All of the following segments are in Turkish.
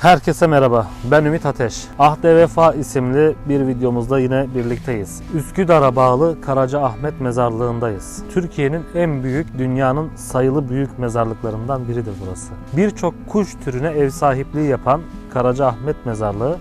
Herkese merhaba, ben Ümit Ateş. Ahde Vefa isimli bir videomuzda yine birlikteyiz. Üsküdar'a bağlı Karaca Ahmet Mezarlığı'ndayız. Türkiye'nin en büyük, dünyanın sayılı büyük mezarlıklarından biridir burası. Birçok kuş türüne ev sahipliği yapan Karaca Ahmet Mezarlığı,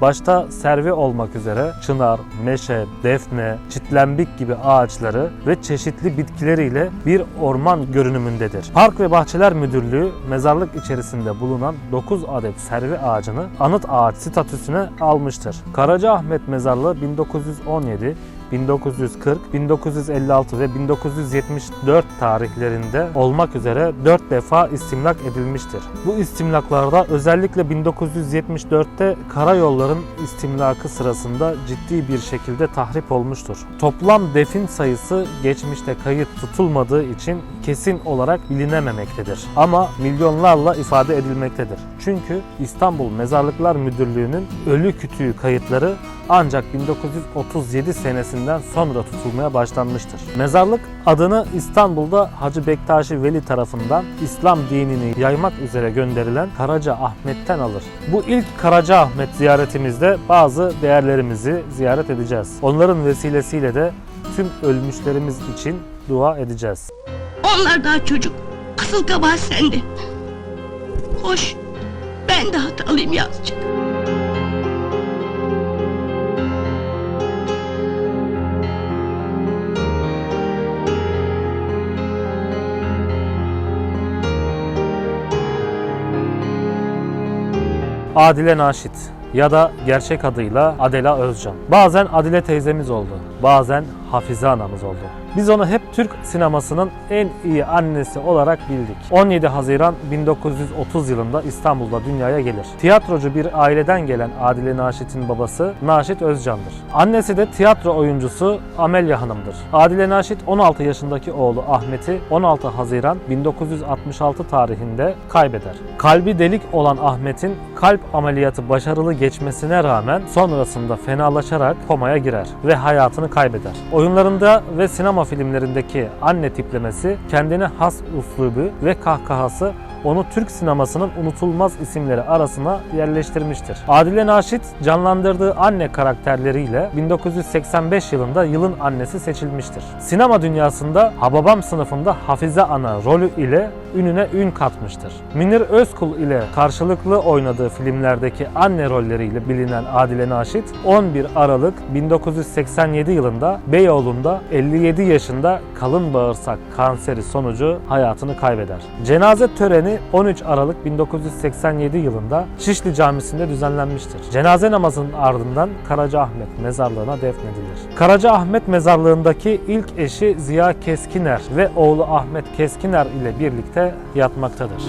başta servi olmak üzere çınar, meşe, defne, çitlembik gibi ağaçları ve çeşitli bitkileriyle bir orman görünümündedir. Park ve Bahçeler Müdürlüğü mezarlık içerisinde bulunan 9 adet servi ağacını anıt ağaç statüsüne almıştır. Karacaahmet Mezarlığı 1917 1940, 1956 ve 1974 tarihlerinde olmak üzere 4 defa istimlak edilmiştir. Bu istimlaklarda özellikle 1974'te karayolların istimlakı sırasında ciddi bir şekilde tahrip olmuştur. Toplam defin sayısı geçmişte kayıt tutulmadığı için kesin olarak bilinememektedir. Ama milyonlarla ifade edilmektedir. Çünkü İstanbul Mezarlıklar Müdürlüğü'nün ölü kütüğü kayıtları ancak 1937 senesinden sonra tutulmaya başlanmıştır. Mezarlık adını İstanbul'da Hacı Bektaşi Veli tarafından İslam dinini yaymak üzere gönderilen Karaca Ahmet'ten alır. Bu ilk Karaca Ahmet ziyaretimizde bazı değerlerimizi ziyaret edeceğiz. Onların vesilesiyle de tüm ölmüşlerimiz için dua edeceğiz. Onlar daha çocuk. Asıl kabahat sende. Hoş. Ben de hatalıyım yazcık. Adile Naşit ya da gerçek adıyla Adela Özcan. Bazen Adile teyzemiz oldu, bazen Hafize anamız oldu. Biz onu hep Türk sinemasının en iyi annesi olarak bildik. 17 Haziran 1930 yılında İstanbul'da dünyaya gelir. Tiyatrocu bir aileden gelen Adile Naşit'in babası Naşit Özcan'dır. Annesi de tiyatro oyuncusu Amelya Hanım'dır. Adile Naşit 16 yaşındaki oğlu Ahmet'i 16 Haziran 1966 tarihinde kaybeder. Kalbi delik olan Ahmet'in kalp ameliyatı başarılı geçmesine rağmen sonrasında fenalaşarak komaya girer ve hayatını kaybeder. Oyunlarında ve sinema filmlerindeki anne tiplemesi, kendine has uslubu ve kahkahası onu Türk sinemasının unutulmaz isimleri arasına yerleştirmiştir. Adile Naşit canlandırdığı anne karakterleriyle 1985 yılında yılın annesi seçilmiştir. Sinema dünyasında Hababam sınıfında Hafize Ana rolü ile ününe ün katmıştır. Münir Özkul ile karşılıklı oynadığı filmlerdeki anne rolleriyle bilinen Adile Naşit 11 Aralık 1987 yılında Beyoğlu'nda 57 yaşında kalın bağırsak kanseri sonucu hayatını kaybeder. Cenaze töreni 13 Aralık 1987 yılında Şişli Camisi'nde düzenlenmiştir. Cenaze namazının ardından Karacaahmet mezarlığına defnedilir. Karacaahmet mezarlığındaki ilk eşi Ziya Keskiner ve oğlu Ahmet Keskiner ile birlikte yatmaktadır.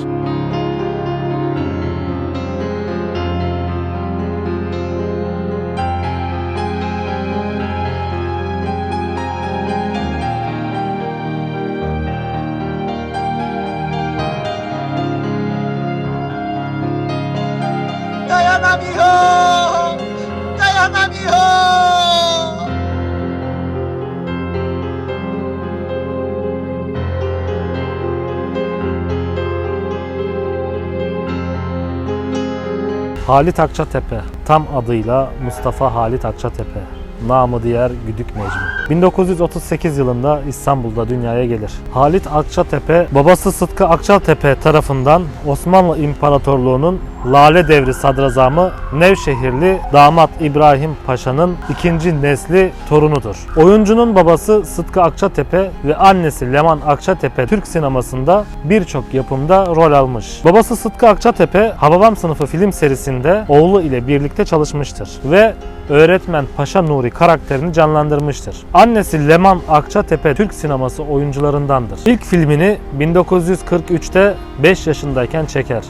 Halit Akçatepe, tam adıyla Mustafa Halit Akçatepe, namı diğer Güdük Necmi. 1938 yılında İstanbul'da dünyaya gelir. Halit Akçatepe, babası Sıtkı Akçatepe tarafından Osmanlı İmparatorluğu'nun Lale Devri Sadrazamı Nevşehirli damat İbrahim Paşa'nın ikinci nesli torunudur. Oyuncunun babası Sıtkı Akçatepe ve annesi Leman Akçatepe Türk sinemasında birçok yapımda rol almış. Babası Sıtkı Akçatepe Hababam sınıfı film serisinde oğlu ile birlikte çalışmıştır ve öğretmen Paşa Nuri karakterini canlandırmıştır. Annesi Leman Akçatepe Türk sineması oyuncularındandır. İlk filmini 1943'te 5 yaşındayken çeker.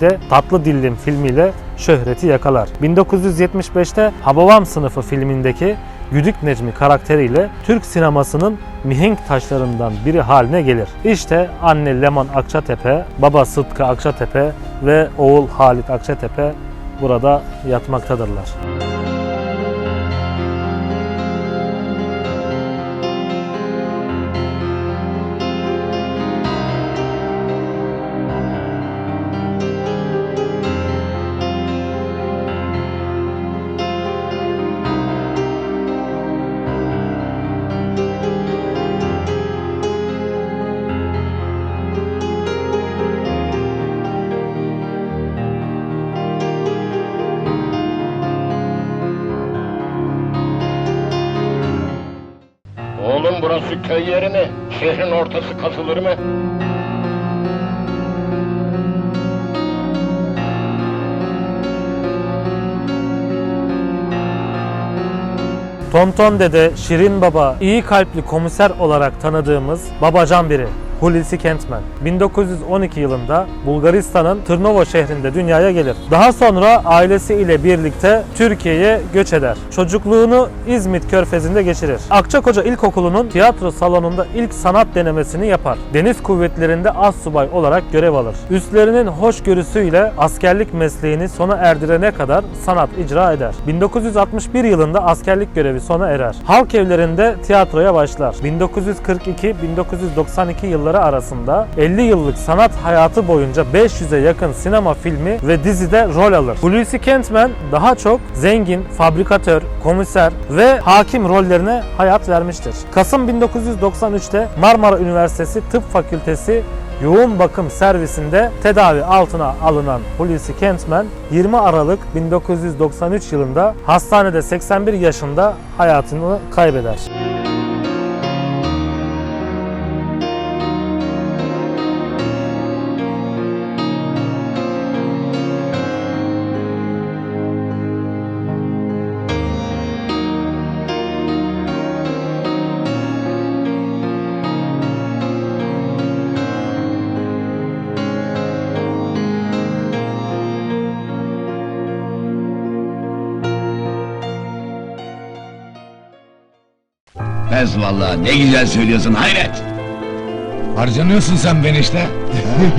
1972'de Tatlı Dillim filmiyle şöhreti yakalar. 1975'te Hababam sınıfı filmindeki Güdük Necmi karakteriyle Türk sinemasının mihenk taşlarından biri haline gelir. İşte anne Leman Akçatepe, baba Sıtkı Akçatepe ve oğul Halit Akçatepe burada yatmaktadırlar. Burası köy yeri mi? Şehrin ortası kasılır mı? Tonton Dede, Şirin Baba, iyi kalpli komiser olarak tanıdığımız babacan biri. Hulusi Kentmen 1912 yılında Bulgaristan'ın Tırnova şehrinde dünyaya gelir. Daha sonra ailesiyle birlikte Türkiye'ye göç eder. Çocukluğunu İzmit Körfezi'nde geçirir. Akçakoca İlkokulu'nun tiyatro salonunda ilk sanat denemesini yapar. Deniz kuvvetlerinde assubay olarak görev alır. Üstlerinin hoşgörüsüyle askerlik mesleğini sona erdirene kadar sanat icra eder. 1961 yılında askerlik görevi sona erer. Halk evlerinde tiyatroya başlar. 1942-1992 yılları arasında 50 yıllık sanat hayatı boyunca 500'e yakın sinema filmi ve dizide rol alır. Hulusi Kentmen daha çok zengin, fabrikatör, komiser ve hakim rollerine hayat vermiştir. Kasım 1993'te Marmara Üniversitesi Tıp Fakültesi yoğun bakım servisinde tedavi altına alınan Hulusi Kentmen 20 Aralık 1993 yılında hastanede 81 yaşında hayatını kaybeder. Bez vallahi ne güzel söylüyorsun hayret. Harcanıyorsun sen ben işte.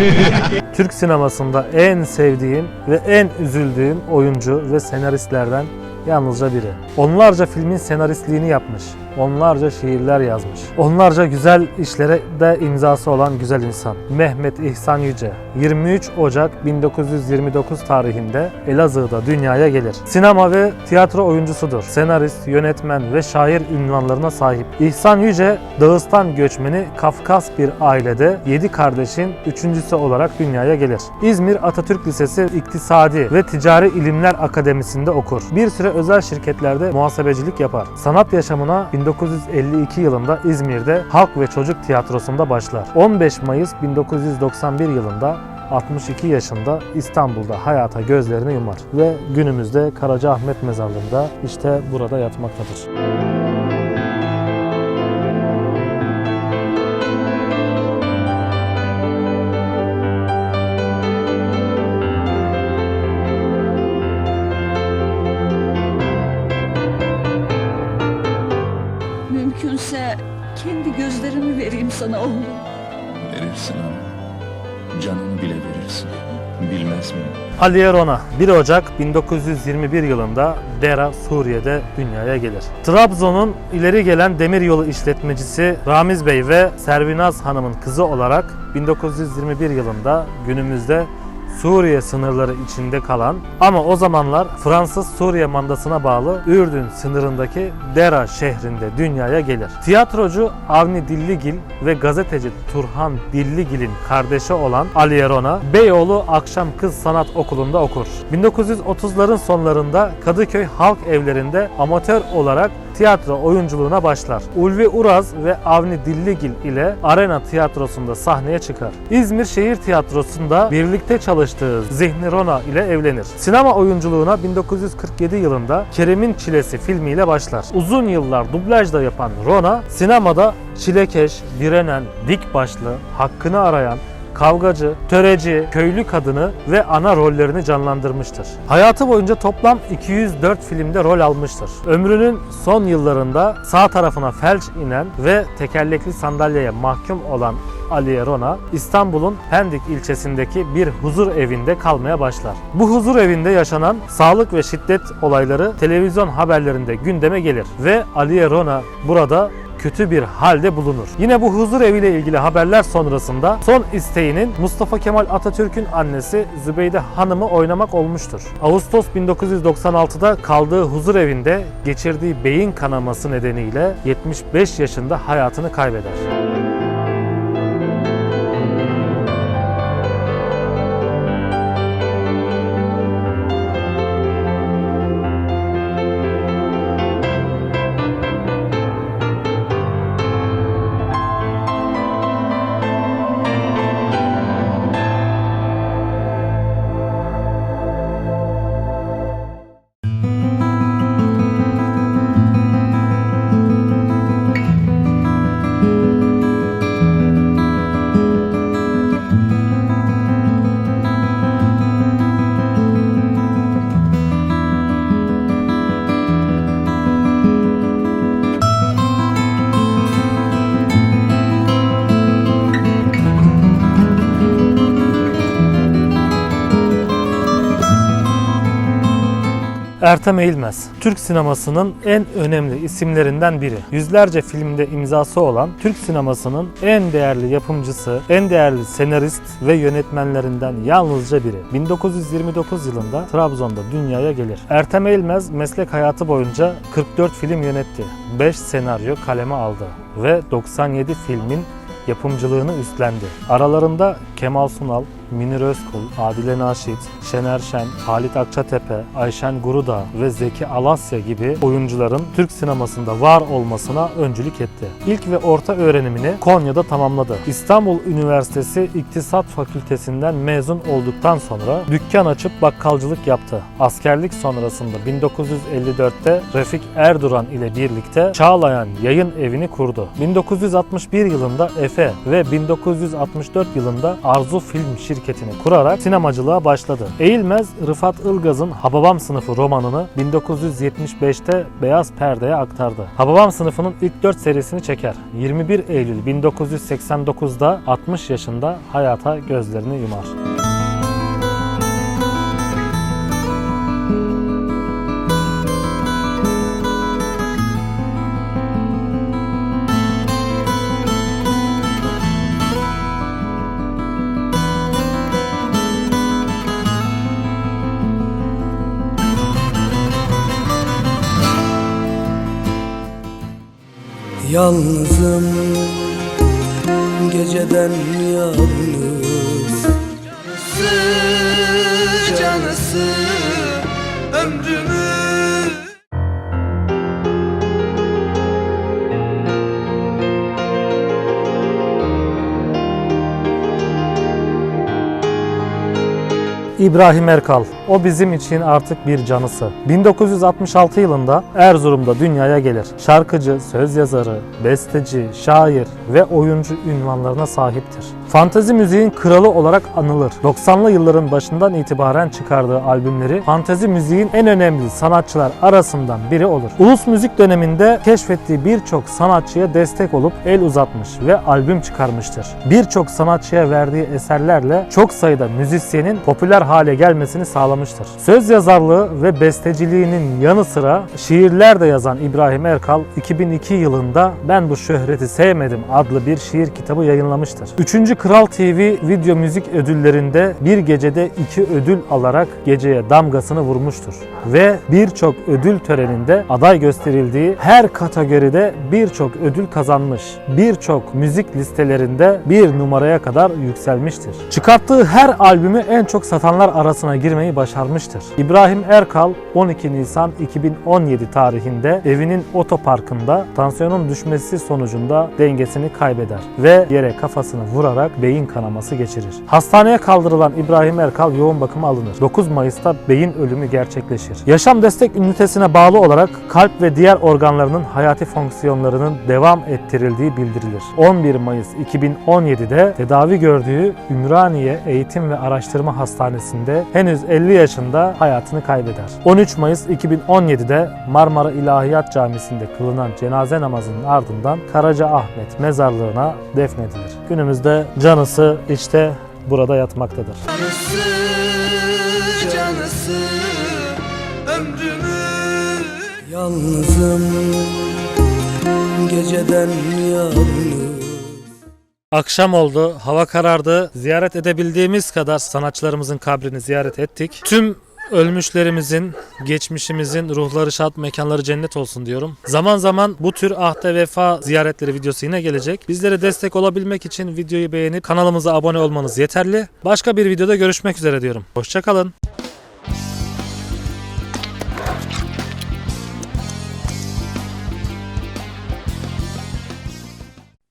Türk sinemasında en sevdiğim ve en üzüldüğüm oyuncu ve senaristlerden yalnızca biri. Onlarca filmin senaristliğini yapmış. Onlarca şiirler yazmış. Onlarca güzel işlere de imzası olan güzel insan. Mehmet İhsan Yüce. 23 Ocak 1929 tarihinde Elazığ'da dünyaya gelir. Sinema ve tiyatro oyuncusudur. Senarist, yönetmen ve şair ünvanlarına sahip. İhsan Yüce, Dağıstan göçmeni Kafkas bir ailede 7 kardeşin üçüncüsü olarak dünyaya gelir. İzmir Atatürk Lisesi İktisadi ve Ticari İlimler Akademisi'nde okur. Bir süre özel şirketlerde muhasebecilik yapar. Sanat yaşamına 1952 yılında İzmir'de Halk ve Çocuk Tiyatrosu'nda başlar. 15 Mayıs 1991 yılında 62 yaşında İstanbul'da hayata gözlerini yumar ve günümüzde Karacaahmet Mezarlığı'nda işte burada yatmaktadır. Mümkünse Bilmez miyim? Aliye Rona 1 Ocak 1921 yılında Dera, Suriye'de dünyaya gelir. Trabzon'un ileri gelen demiryolu işletmecisi Ramiz Bey ve Servinaz Hanım'ın kızı olarak 1921 yılında günümüzde Suriye sınırları içinde kalan ama o zamanlar Fransız Suriye mandasına bağlı Ürdün sınırındaki Dera şehrinde dünyaya gelir. Tiyatrocu Avni Dilligil ve gazeteci Turhan Dilligil'in kardeşi olan Ali Rona Beyoğlu Akşam Kız Sanat Okulu'nda okur. 1930'ların sonlarında Kadıköy Halk Evlerinde amatör olarak tiyatro oyunculuğuna başlar. Ulvi Uraz ve Avni Dilligil ile Arena Tiyatrosu'nda sahneye çıkar. İzmir Şehir Tiyatrosu'nda birlikte çalıştığı Zihni Rona ile evlenir. Sinema oyunculuğuna 1947 yılında Kerem'in Çilesi filmiyle başlar. Uzun yıllar dublajda yapan Rona, sinemada çilekeş, direnen, dik başlı, hakkını arayan, kavgacı, töreci, köylü kadını ve ana rollerini canlandırmıştır. Hayatı boyunca toplam 204 filmde rol almıştır. Ömrünün son yıllarında sağ tarafına felç inen ve tekerlekli sandalyeye mahkum olan Ali Rona, İstanbul'un Pendik ilçesindeki bir huzur evinde kalmaya başlar. Bu huzur evinde yaşanan sağlık ve şiddet olayları televizyon haberlerinde gündeme gelir ve Ali Rona burada kötü bir halde bulunur. Yine bu huzur eviyle ilgili haberler sonrasında son isteğinin Mustafa Kemal Atatürk'ün annesi Zübeyde Hanım'ı oynamak olmuştur. Ağustos 1996'da kaldığı huzur evinde geçirdiği beyin kanaması nedeniyle 75 yaşında hayatını kaybeder. Ertem Eğilmez, Türk sinemasının en önemli isimlerinden biri. Yüzlerce filmde imzası olan Türk sinemasının en değerli yapımcısı, en değerli senarist ve yönetmenlerinden yalnızca biri. 1929 yılında Trabzon'da dünyaya gelir. Ertem Eğilmez meslek hayatı boyunca 44 film yönetti, 5 senaryo kaleme aldı ve 97 filmin yapımcılığını üstlendi. Aralarında Kemal Sunal, Münir Özkul, Adile Naşit, Şener Şen, Halit Akçatepe, Ayşen Gurudağ ve Zeki Alasya gibi oyuncuların Türk sinemasında var olmasına öncülük etti. İlk ve orta öğrenimini Konya'da tamamladı. İstanbul Üniversitesi İktisat Fakültesinden mezun olduktan sonra dükkan açıp bakkalcılık yaptı. Askerlik sonrasında 1954'te Refik Erduran ile birlikte Çağlayan Yayın Evi'ni kurdu. 1961 yılında Efe ve 1964 yılında Arzu Film şirketini kurarak sinemacılığa başladı. Eğilmez Rıfat Ilgaz'ın Hababam sınıfı romanını 1975'te Beyaz Perde'ye aktardı. Hababam sınıfının ilk 4 serisini çeker. 21 Eylül 1989'da 60 yaşında hayata gözlerini yumar. Yalnızım. Geceden yalnız. Canısı İbrahim Erkal. O bizim için artık bir canısı. 1966 yılında Erzurum'da dünyaya gelir. Şarkıcı, söz yazarı, besteci, şair ve oyuncu ünvanlarına sahiptir. Fantezi müziğin kralı olarak anılır. 90'lı yılların başından itibaren çıkardığı albümleri fantezi müziğin en önemli sanatçılar arasından biri olur. Ulus müzik döneminde keşfettiği birçok sanatçıya destek olup el uzatmış ve albüm çıkarmıştır. Birçok sanatçıya verdiği eserlerle çok sayıda müzisyenin popüler hale gelmesini sağlamıştır. Söz yazarlığı ve besteciliğinin yanı sıra şiirler de yazan İbrahim Erkal 2002 yılında Ben Bu Şöhreti Sevmedim adlı bir şiir kitabı yayınlamıştır. 3. Kral TV video müzik ödüllerinde bir gecede iki ödül alarak geceye damgasını vurmuştur. Ve birçok ödül töreninde aday gösterildiği her kategoride birçok ödül kazanmış. Birçok müzik listelerinde bir numaraya kadar yükselmiştir. Çıkarttığı her albümü en çok satanlar arasına girmeyi başarmıştır. İbrahim Erkal 12 Nisan 2017 tarihinde evinin otoparkında tansiyonun düşmesi sonucunda dengesini kaybeder ve yere kafasını vurarak beyin kanaması geçirir. Hastaneye kaldırılan İbrahim Erkal yoğun bakıma alınır. 9 Mayıs'ta beyin ölümü gerçekleşir. Yaşam destek ünitesine bağlı olarak kalp ve diğer organlarının hayati fonksiyonlarının devam ettirildiği bildirilir. 11 Mayıs 2017'de tedavi gördüğü Ümraniye Eğitim ve Araştırma Hastanesi'nde henüz 50 yaşında hayatını kaybeder. 13 Mayıs 2017'de Marmara İlahiyat Camisi'nde kılınan cenaze namazının ardından Karaca Ahmet mezarlığına defnedilir. Günümüzde canısı işte burada yatmaktadır. Canısı canısı ömrümü Yalnızım geceden yalnız Akşam oldu, hava karardı. Ziyaret edebildiğimiz kadar sanatçılarımızın kabrini ziyaret ettik. Tüm ölmüşlerimizin, geçmişimizin ruhları şad, mekanları cennet olsun diyorum. Zaman zaman bu tür ahde vefa ziyaretleri videosu yine gelecek. Bizlere destek olabilmek için videoyu beğenip kanalımıza abone olmanız yeterli. Başka bir videoda görüşmek üzere diyorum. Hoşçakalın.